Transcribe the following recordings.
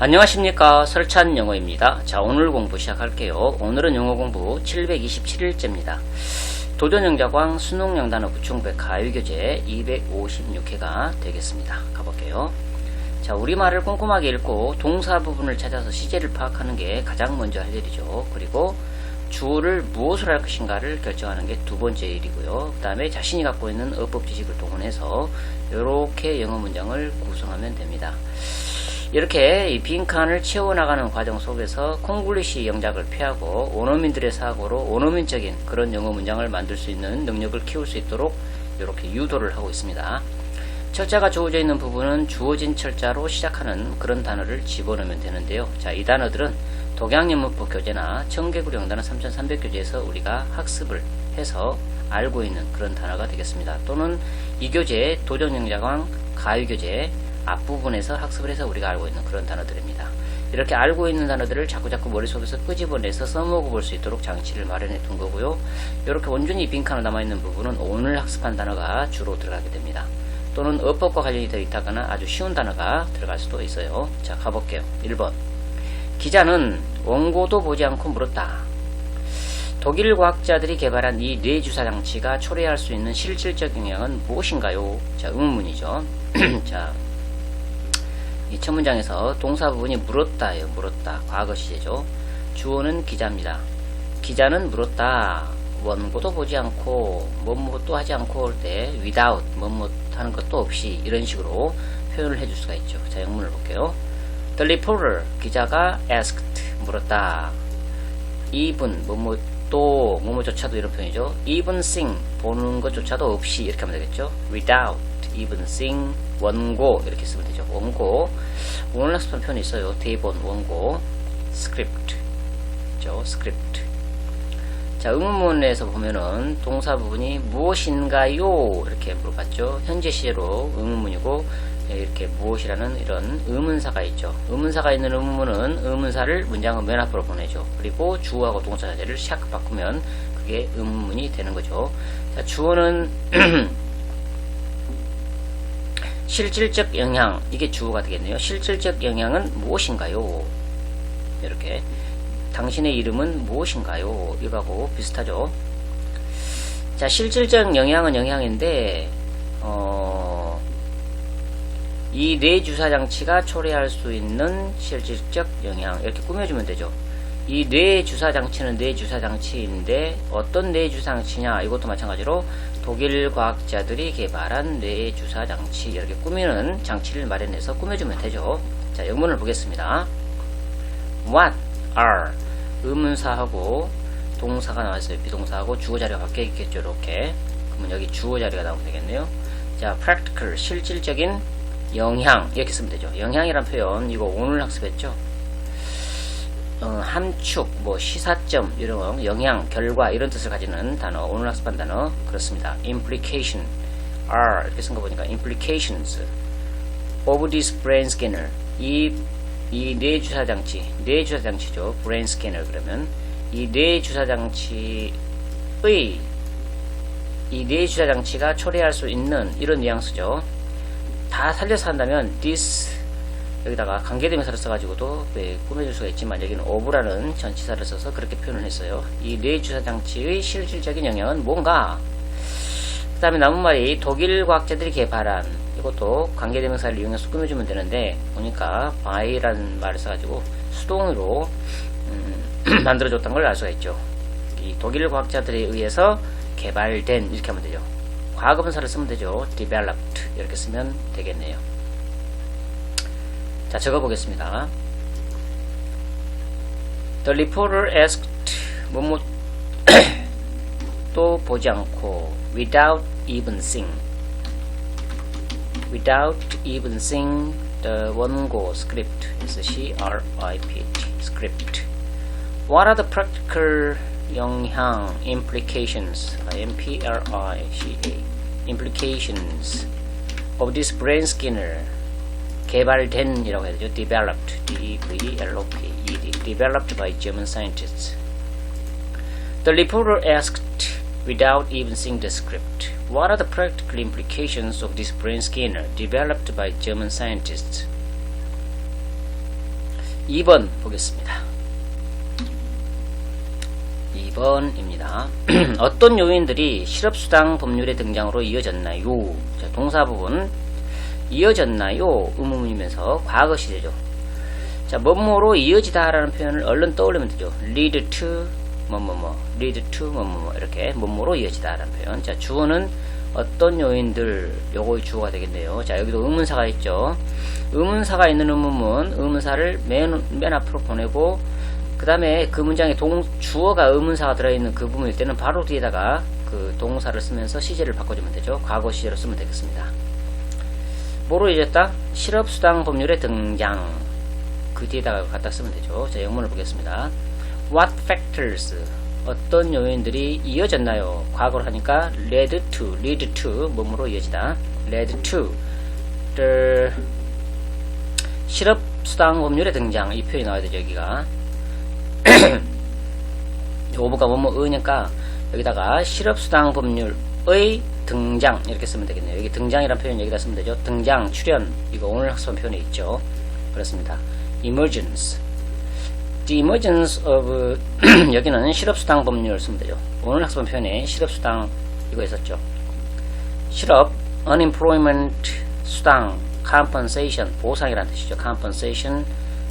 안녕하십니까 설찬 영어입니다. 자 오늘 공부 시작할게요. 오늘은 영어 공부 727일째입니다. 도전영자광 수능영단어 부총백 가위교재 256회가 되겠습니다. 가볼게요. 자 우리말을 꼼꼼하게 읽고 동사 부분을 찾아서 시제를 파악하는 게 가장 먼저 할 일이죠. 그리고 주어를 무엇을 할 것인가를 결정하는 게 두 번째 일이고요. 그 다음에 자신이 갖고 있는 어법 지식을 동원해서 이렇게 영어 문장을 구성하면 됩니다. 이렇게 이 빈칸을 채워나가는 과정 속에서 콩글리시 영작을 피하고 원어민들의 사고로 원어민적인 그런 영어 문장을 만들 수 있는 능력을 키울 수 있도록 이렇게 유도를 하고 있습니다. 철자가 주어져 있는 부분은 주어진 철자로 시작하는 그런 단어를 집어넣으면 되는데요. 자, 이 단어들은 독양연문법 교재나 청개구리 영단어 3300교재에서 우리가 학습을 해서 알고 있는 그런 단어가 되겠습니다. 또는 이 교재 도전영자광 가위교재 앞부분에서 학습을 해서 우리가 알고 있는 그런 단어들입니다. 이렇게 알고 있는 단어들을 자꾸자꾸 머릿속에서 끄집어내서 써먹어 볼 수 있도록 장치를 마련해 둔 거고요. 이렇게 온전히 빈칸으로 남아있는 부분은 오늘 학습한 단어가 주로 들어가게 됩니다. 또는 어법과 관련이 되어 있다거나 아주 쉬운 단어가 들어갈 수도 있어요. 자, 가볼게요. 1번. 기자는 원고도 보지 않고 물었다. 독일 과학자들이 개발한 이 뇌주사 장치가 초래할 수 있는 실질적 영향은 무엇인가요? 자, 의문문이죠. 자, 이 첫 문장에서 동사 부분이 물었다예요. 물었다. 과거 시제죠. 주어는 기자입니다. 기자는 물었다. 원고도 보지 않고 뭐뭐도 하지 않고 올 때 without 뭐뭐 하는 것도 없이 이런 식으로 표현을 해줄 수가 있죠. 자, 영문을 볼게요. The reporter 기자가 asked 물었다. even 뭐뭐 또 뭐뭐조차도 이런 표현이죠. even seeing 보는 것조차도 없이 이렇게 하면 되겠죠. without even seeing 원고 이렇게 쓰면 되죠. 원고 오늘 학습한 표현이 있어요. 대본 원고 script 죠. script 자 의문문에서 보면은 동사 부분이 무엇인가요 이렇게 물어봤죠. 현재 시제로 의문문이고 예, 이렇게 무엇이라는 이런 의문사가 있죠. 의문사가 있는 의문문은 의문사를 문장의 맨 앞으로 보내죠. 그리고 주어하고 동사 자체를 샥 바꾸면 그게 의문문이 되는 거죠. 자, 주어는 실질적 영향 이게 주어가 되겠네요. 실질적 영향은 무엇인가요? 이렇게 당신의 이름은 무엇인가요? 이거하고 비슷하죠. 자, 실질적 영향은 영향인데 어, 이 뇌주사 장치가 초래할 수 있는 실질적 영향 이렇게 꾸며주면 되죠. 이 뇌 주사 장치는 뇌 주사 장치인데 어떤 뇌 주사 장치냐 이것도 마찬가지로 독일 과학자들이 개발한 뇌 주사 장치 이렇게 꾸미는 장치를 마련해서 꾸며주면 되죠. 자 영문을 보겠습니다. What are 의문사하고 동사가 나왔어요. 비동사하고 주어 자리가 바뀌어 있겠죠. 이렇게 그러면 여기 주어 자리가 나오면 되겠네요. 자 practical 실질적인 영향 이렇게 쓰면 되죠. 영향이란 표현 이거 오늘 학습했죠. 어, 함축, 뭐 시사점 이런 거, 영향, 결과 이런 뜻을 가지는 단어 오늘 학습한 단어 그렇습니다. implication are 이렇게 쓴 거 보니까 implications of this brain scanner 이, 이 뇌 주사 장치 뇌 주사 장치죠. brain scanner 그러면 이 뇌 주사 장치의 이 뇌 주사 장치가 초래할 수 있는 이런 뉘앙스죠. 다 살려서 한다면 this 여기다가 관계대명사를 써가지고도 네, 꾸며줄 수가 있지만 여기는 of라는 전치사를 써서 그렇게 표현을 했어요. 이 뇌주사 장치의 실질적인 영향은 뭔가? 그 다음에 남은 말이 독일 과학자들이 개발한 이것도 관계대명사를 이용해서 꾸며주면 되는데 보니까 by라는 말을 써가지고 수동으로 음, 만들어줬던 걸 알 수가 있죠. 이 독일 과학자들에 의해서 개발된 이렇게 하면 되죠. 과거분사를 쓰면 되죠. developed 이렇게 쓰면 되겠네요. 자, 적어보겠습니다. The reporter asked 뭐뭐 또 보지 않고 without even seeing without even seeing the 원고 script is C-R-I-P-T script What are the practical 영향 implications M-P-R-I-C-A implications of this brain scanner 개발된 이라고 해야 되죠. developed D-E-V-L-O-P-E-D developed by German scientists. The reporter asked without even seeing the script, what are the practical implications of this brain scanner developed by German scientists? 2번 보겠습니다. 2번입니다. 어떤 요인들이 실업수당 법률의 등장으로 이어졌나요? 자, 동사 부분 이어졌나요? 의문문이면서 과거 시제죠. 자, 뭐뭐로 이어지다 라는 표현을 얼른 떠올리면 되죠. lead to 뭐뭐뭐, lead to 뭐뭐뭐 이렇게 뭐뭐로 이어지다 라는 표현. 자, 주어는 어떤 요인들 요거 주어가 되겠네요. 자, 여기도 의문사가 있죠. 의문사가 있는 의문문, 의문사를 맨, 맨 앞으로 보내고 그 다음에 그 문장에 동, 주어가 의문사가 들어있는 그 부분일 때는 바로 뒤에다가 그 동사를 쓰면서 시제를 바꿔주면 되죠. 과거 시제로 쓰면 되겠습니다. 뭐로 이어졌다? 실업수당 법률의 등장. 그 뒤에다가 갖다 쓰면 되죠. 자, 영문을 보겠습니다. What factors? 어떤 요인들이 이어졌나요? 과거로 하니까 led to, lead to, 몸으로 이어지다. led to the 실업수당 법률의 등장. 이 표현이 나와야 되죠, 여기가. 오브가 뭐뭐 의니까 여기다가 실업수당 법률의 등장 이렇게 쓰면 되겠네요. 여기 등장이라는 표현 여기다 쓰면 되죠. 등장, 출현 이거 오늘 학습한 표현에 있죠. 그렇습니다. emergence The emergence of 여기는 실업수당 법률을 쓰면 되죠. 오늘 학습한 표현에 실업수당 이거 있었죠. 실업 unemployment 수당 compensation 보상이라는 뜻이죠. compensation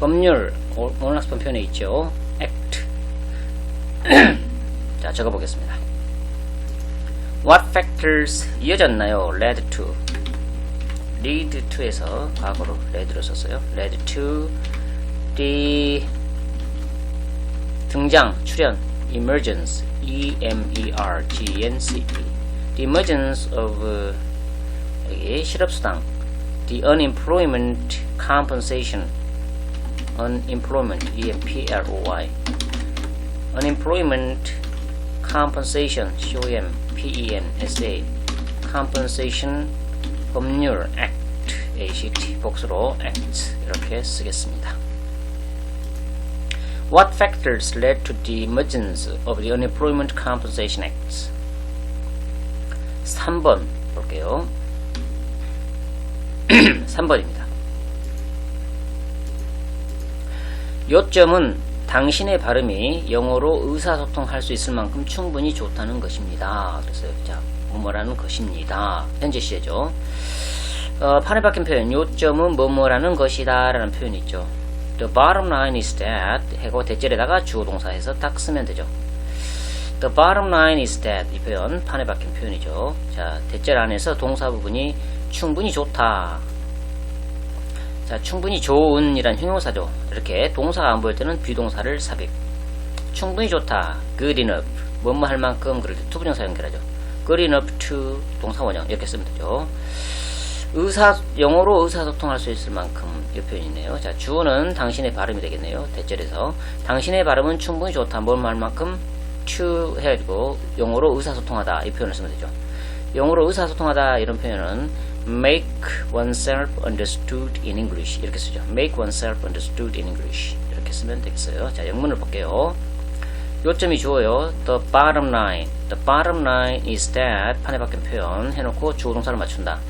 법률 오- 오늘 학습한 표현에 있죠. act 자 적어보겠습니다. What factors 이어졌나요? led to lead to에서 과거로 led로 썼어요. led to the 등장, 출현, emergence, E-M-E-R-G-N-C-E, the emergence of uh, 여기 실업수당, the unemployment compensation, unemployment, E-M-P-L-O-Y, unemployment compensation, C-O-M-P-E-N-S-A, compensation 법률, act, A-C-T, 복수로 act 이렇게 쓰겠습니다. What factors led to the emergence of the Unemployment Compensation Act? 3번 볼게요. 3번입니다. 요점은 당신의 발음이 영어로 의사소통할 수 있을 만큼 충분히 좋다는 것입니다. 그래서 자, 뭐뭐라는 것입니다. 현재 시제죠. 어, 판에 박힌 표현, 요점은 뭐뭐라는 것이다 라는 표현이 있죠. The bottom line is that 해고 대절에다가 주어 동사해서 딱 쓰면 되죠. The bottom line is that 이 표현 판에 박힌 표현이죠. 자, 대절 안에서 동사 부분이 충분히 좋다. 자, 충분히 좋은 이란 형용사죠. 이렇게 동사가 안 보일 때는 비동사를 삽입. 충분히 좋다. good enough. 뭐뭐 할 만큼 그럴 때 투부정사 연결하죠. good enough to 동사 원형 이렇게 쓰면 되죠. 의사 영어로 의사소통할 수 있을 만큼 이 표현이네요. 자 주어는 당신의 발음이 되겠네요. 대절에서 당신의 발음은 충분히 좋다. 뭘말 만큼 to 해가지고 영어로 의사소통하다 이 표현을 쓰면 되죠. 영어로 의사소통하다 이런 표현은 make oneself understood in English 이렇게 쓰죠. make oneself understood in English 이렇게 쓰면 되겠어요. 자 영문을 볼게요. 요점이 주어요. The bottom line. The bottom line is that 판에 박힌 표현 해놓고 주어 동사를 맞춘다.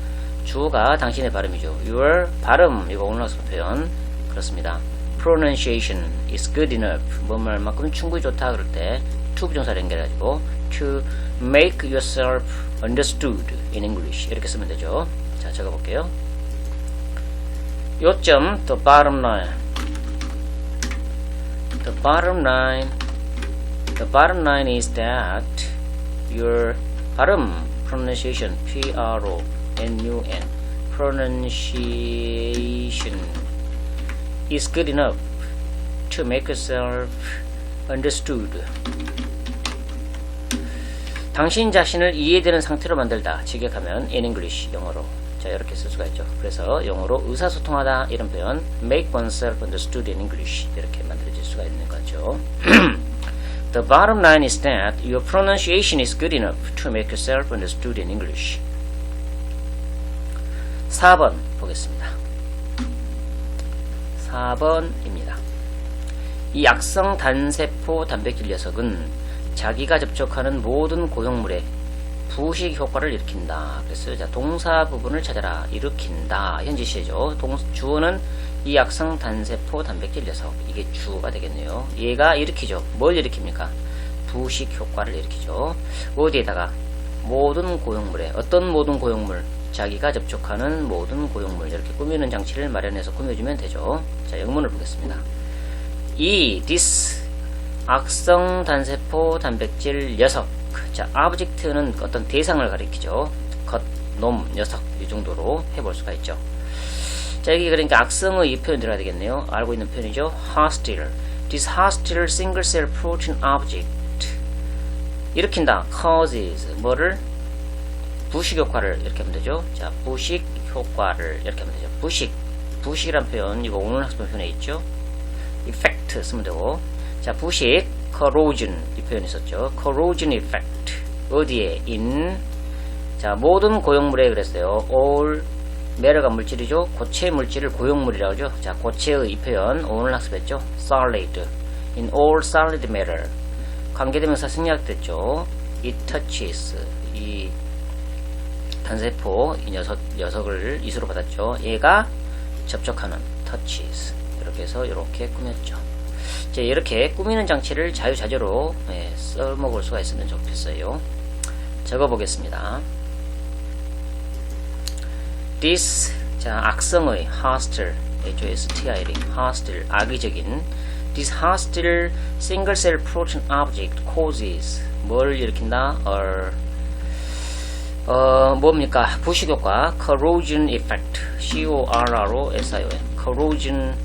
주어가 당신의 발음이죠. Your 발음 이거 학습 표현 그렇습니다. Pronunciation is good enough. 뭐말만큼 충분히 좋다 그럴 때 to 부정사를 연결해가지고 to make yourself understood in English 이렇게 쓰면 되죠. 자 적어볼게요. 요점 the bottom line. The bottom line. The bottom line is that your 발음 pronunciation P R O N U N pronunciation is good enough to make yourself understood. 당신 자신을 이해되는 상태로 만들다. 직역하면 in English 영어로. 자 이렇게 쓸 수가 있죠. 그래서 영어로 의사소통하다 이런 표현 make oneself understood in English 이렇게 만들어질 수가 있는 거죠. The bottom line is that your pronunciation is good enough to make yourself understood in English. 4번 보겠습니다. 4번입니다. 이 약성 단세포 단백질 녀석은 자기가 접촉하는 모든 고용물에 부식 효과를 일으킨다. 그래서 자, 동사 부분을 찾아라. 일으킨다. 현재 시제죠. 동, 주어는 이 악성 단세포 단백질 녀석 이게 주어가 되겠네요. 얘가 일으키죠. 뭘 일으킵니까? 부식 효과를 일으키죠. 어디에다가 모든 고용물에 어떤 모든 고용물 자기가 접촉하는 모든 고용물 이렇게 꾸미는 장치를 마련해서 꾸며주면 되죠. 자 영문을 보겠습니다. 이 this 악성 단세포 단백질 녀석 자 object는 어떤 대상을 가리키죠. 것, 놈, 녀석 이 정도로 해볼 수가 있죠. 자 여기 그러니까 악성의 이 표현 들어야 되겠네요. 알고 있는 표현이죠. hostile. This hostile single cell protein object 일으킨다. causes 뭐를 부식 효과를 이렇게 하면 되죠. 자 부식 효과를 이렇게 하면 되죠. 부식 부식이란 표현 이거 오늘 학습 표현에 있죠. effect 쓰면 되고 자 부식 corrosion 이 표현 있었죠. corrosion effect 어디에 in 자 모든 고용물에 그랬어요. all 메르가 물질이죠. 고체 물질을 고용물이라고 하죠. 자, 고체의 이 표현 오늘 학습했죠. solid. in all solid matter. 관계대명사 생략됐죠. it touches. 이 단세포 이 녀석 녀석을 이수로 받았죠. 얘가 접촉하는 touches. 이렇게 해서 이렇게 꾸몄죠. 이제 이렇게 꾸미는 장치를 자유자재로 예, 써먹을 수가 있으면 좋겠어요. 적어보겠습니다. this 자 악성의 hostile H-O-S-T-I-L hostile 악의적인 this hostile single cell protein object causes 뭘 일으킨다? or 어 뭡니까 부식 효과 corrosion effect C-O-R-R-O-S-I-O-N corrosion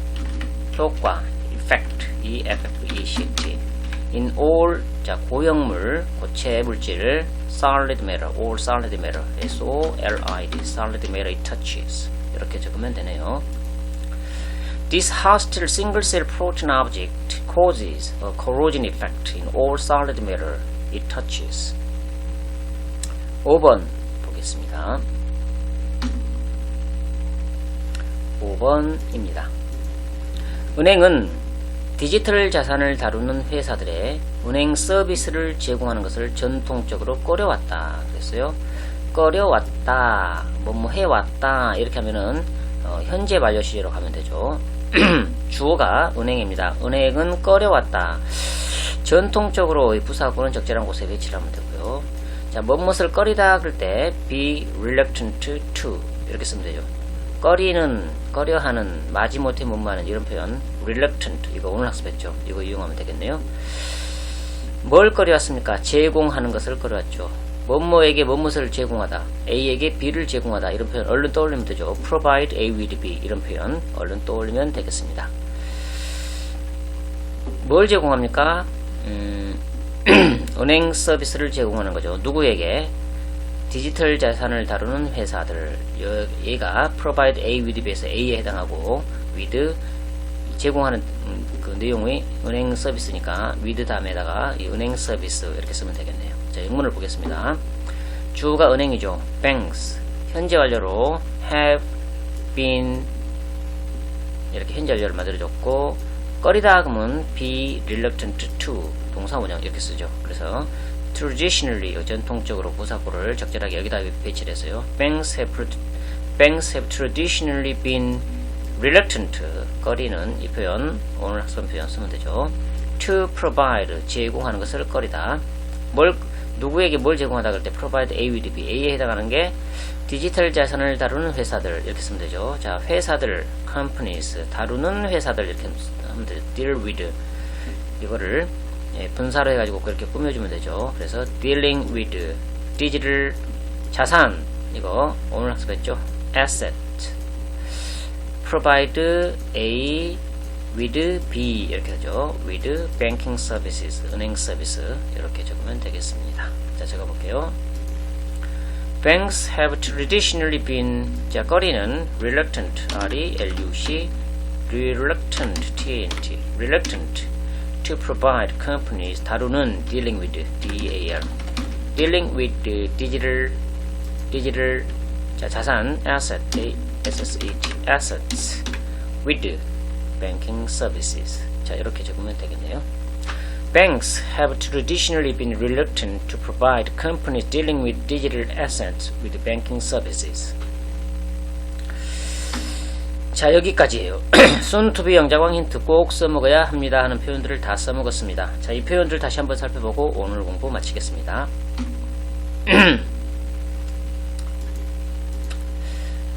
효과 effect E-F-F-E-C-T in all 자 고형물 고체 물질을 solid matter all solid matter S-O-L-I-D solid matter it touches 이렇게 적으면 되네요 This hostile single cell protein object causes a corrosion effect in all solid matter it touches 5번 보겠습니다 5번입니다 은행은 디지털 자산을 다루는 회사들의 은행 서비스를 제공하는 것을 전통적으로 꺼려왔다. 그랬어요. 꺼려왔다, 뭐, 뭐 해왔다, 이렇게 하면은, 어, 현재 완료 시제로 가면 되죠. 주어가 은행입니다. 은행은 꺼려왔다. 전통적으로 이 부사구는 적절한 곳에 배치를 하면 되고요. 자, 무엇을 꺼리다 그럴 때 be reluctant to 이렇게 쓰면 되죠. 꺼리는 꺼려하는 마지못해 못마는 이런 표현 reluctant 이거 오늘 학습했죠. 이거 이용하면 되겠네요. 뭘 꺼려왔습니까? 제공하는 것을 꺼려왔죠. 뭐뭐에게 뭐뭇을 제공하다 A에게 B를 제공하다 이런 표현 얼른 떠올리면 되죠. provide A with B 이런 표현 얼른 떠올리면 되겠습니다. 뭘 제공합니까? 음, 은행 서비스를 제공하는 거죠. 누구에게? 디지털 자산을 다루는 회사들 얘가 provide A with B에서 A에 해당하고 with 제공하는 음, 그 내용의 은행 서비스니까 with 다음에다가 이 은행 서비스 이렇게 쓰면 되겠네요. 자, 영문을 보겠습니다. 주가 은행이죠. banks 현재 완료로 have been 이렇게 현재 완료를 만들어줬고 꺼리다 그러면 be reluctant to 동사 원형 이렇게 쓰죠. 그래서 traditionally 전통적으로 부사구를 적절하게 여기다 배치를 했어요. Banks have, banks have traditionally been reluctant 꺼리는 이 표현 오늘 학습 표현 쓰면 되죠. to provide 제공하는 것을 꺼리다. 뭘 누구에게 뭘 제공하다 그럴 때 provide A with B A에 해당하는 게 디지털 자산을 다루는 회사들 이렇게 쓰면 되죠. 자 회사들 companies 다루는 회사들 이렇게 하면 되죠. deal with 이거를 예, 분사로 해가지고 그렇게 꾸며주면 되죠. 그래서 dealing with 디지털 자산 이거 오늘 학습했죠. asset provide A with B 이렇게 하죠. with banking services 은행 서비스 이렇게 적으면 되겠습니다. 자 적어볼게요. Banks have traditionally been 자 거리는 reluctant R-E-L-U-C reluctant T-N-T reluctant to provide companies 다루는 dealing with D-A-R dealing with digital digital 자, 자산 asset A-S-S-E-T assets with banking services 자 이렇게 적으면 되겠네요 Banks have traditionally been reluctant to provide companies dealing with digital assets with banking services 자 여기까지예요. 순투비 영자광 힌트 꼭 써먹어야 합니다 하는 표현들을 다 써먹었습니다. 자 이 표현들 다시 한번 살펴보고 오늘 공부 마치겠습니다.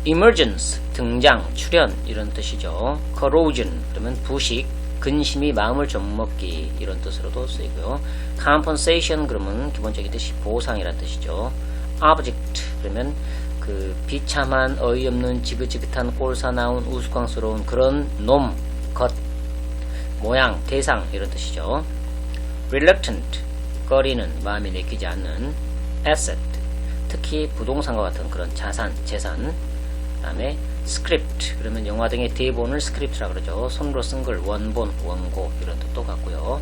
Emergence 등장, 출현 이런 뜻이죠. corrosion 그러면 부식, 근심이 마음을 좀먹기 이런 뜻으로도 쓰이고요. compensation 그러면 기본적인 뜻이 보상이란 뜻이죠. object 그러면 그 비참한 어이없는 지긋지긋한 꼴사나운 우스꽝스러운 그런 놈, 것, 모양, 대상 이런 뜻이죠. reluctant 꺼리는 마음이 내키지 않는 asset 특히 부동산과 같은 그런 자산, 재산 다음에 스크립트 그러면 영화 등의 대본을 스크립트라 그러죠. 손으로 쓴 걸 원본, 원고 이런 뜻도 같고요.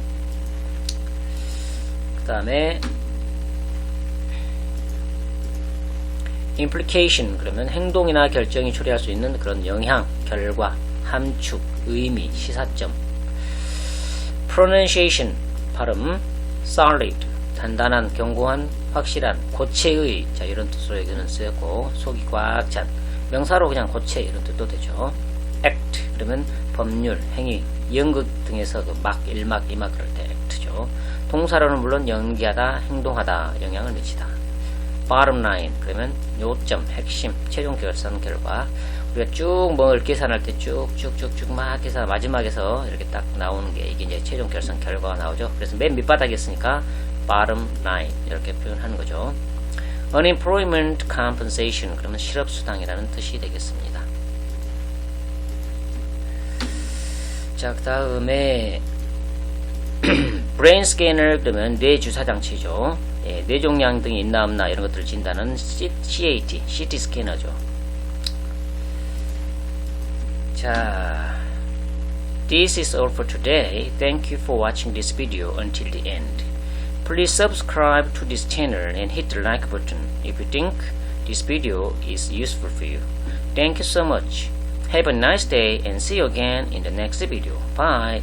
그 다음에 implication 그러면 행동이나 결정이 초래할 수 있는 그런 영향, 결과, 함축, 의미, 시사점 pronunciation 발음 solid 단단한, 견고한, 확실한, 고체의 자 이런 뜻으로 여기는 쓰였고 속이 꽉 찬 명사로 그냥 고체 이런 뜻도 되죠. act 그러면 법률, 행위, 연극 등에서 그 막, 일막, 이막 그럴 때 act죠. 동사로는 물론 연기하다, 행동하다 영향을 미치다. bottom line 그러면 요점, 핵심, 최종 결산 결과 우리가 쭉 뭘 계산할 때 쭉 쭉 쭉쭉 막 계산 마지막에서 이렇게 딱 나오는 게 이게 이제 최종 결산 결과가 나오죠. 그래서 맨 밑바닥에 있으니까 bottom line 이렇게 표현하는 거죠. Unemployment compensation 그러면 실업수당이라는 뜻이 되겠습니다. 자, 그 다음에 brain scanner 그러면 뇌 주사 장치죠. 예, 뇌 종양 등이 있나 없나 이런 것들을 진다는 CAT, CT 스캐너죠. 자, this is all for today. Thank you for watching this video until the end. Please subscribe to this channel and hit the like button if you think this video is useful for you. Thank you so much. Have a nice day and see you again in the next video. Bye.